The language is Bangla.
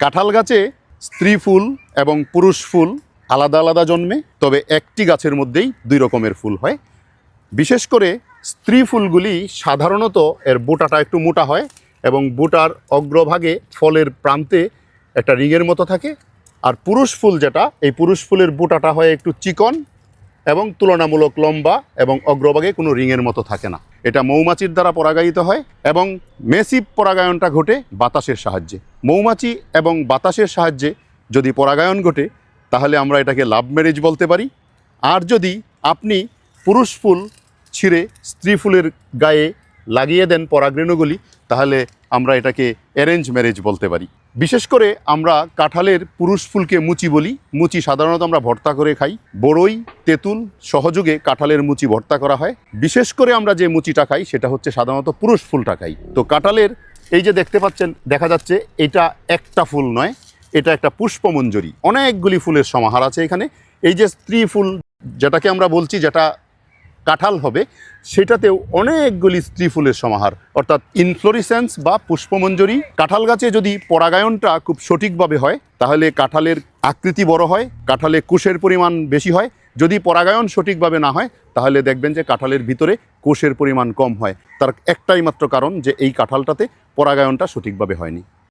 কাঁঠাল গাছে স্ত্রী ফুল এবং পুরুষ ফুল আলাদা আলাদা জন্মে, তবে একটি গাছের মধ্যেই দুই রকমের ফুল হয়। বিশেষ করে স্ত্রী ফুলগুলি সাধারণত এর বোটাটা একটু মোটা হয় এবং বোটার অগ্রভাগে ফলের প্রান্তে একটা রিংয়ের মতো থাকে। আর পুরুষ ফুল যেটা, এই পুরুষ ফুলের বোটাটা হয় একটু চিকন এবং তুলনামূলক লম্বা এবং অগ্রভাগে কোনো রিংয়ের মতো থাকে না। এটা মৌমাছির দ্বারা পরাগায়িত হয় এবং মেসিভ পরাগায়নটা ঘটে বাতাসের সাহায্যে। মৌমাছি এবং বাতাসের সাহায্যে যদি পরাগায়ন ঘটে, তাহলে আমরা এটাকে লাভ ম্যারেজ বলতে পারি। আর যদি আপনি পুরুষ ফুল ছিঁড়ে স্ত্রী ফুলের গায়ে লাগিয়ে দেন পরাগরেণুগুলি তাহলে আমরা এটাকে অ্যারেঞ্জ ম্যারেজ বলতে পারি। বিশেষ করে আমরা কাঁঠালের পুরুষ ফুলকে মুচি বলি। মুচি সাধারণত আমরা ভর্তা করে খাই। বড়ই, তেঁতুল সহযোগে কাঁঠালের মুচি ভর্তা করা হয়। বিশেষ করে আমরা যে মুচিটা খাই, সেটা হচ্ছে সাধারণত পুরুষ ফুলটা খাই। তো কাঁঠালের, এই যে দেখতে পাচ্ছেন, দেখা যাচ্ছে এটা একটা ফুল নয়, এটা একটা পুষ্পমঞ্জরি। অনেকগুলি ফুলের সমাহার আছে এখানে। এই যে স্ত্রী ফুল যেটাকে আমরা বলছি, যেটা কাঁঠাল হবে, সেটাতেও অনেকগুলি স্ত্রী ফুলের সমাহার। অর্থাৎ ইনফ্লোরিসেন্স বা পুষ্পমঞ্জরি। কাঁঠাল গাছে যদি পরাগায়নটা খুব সঠিকভাবে হয়, তাহলে কাঁঠালের আকৃতি বড় হয়, কাঁঠালে কোষের পরিমাণ বেশি হয়। যদি পরাগায়ন সঠিকভাবে না হয়, তাহলে দেখবেন যে কাঁঠালের ভিতরে কোষের পরিমাণ কম হয়। তার একটাই মাত্র কারণ যে এই কাঁঠালটাতে পরাগায়নটা সঠিকভাবে হয়নি।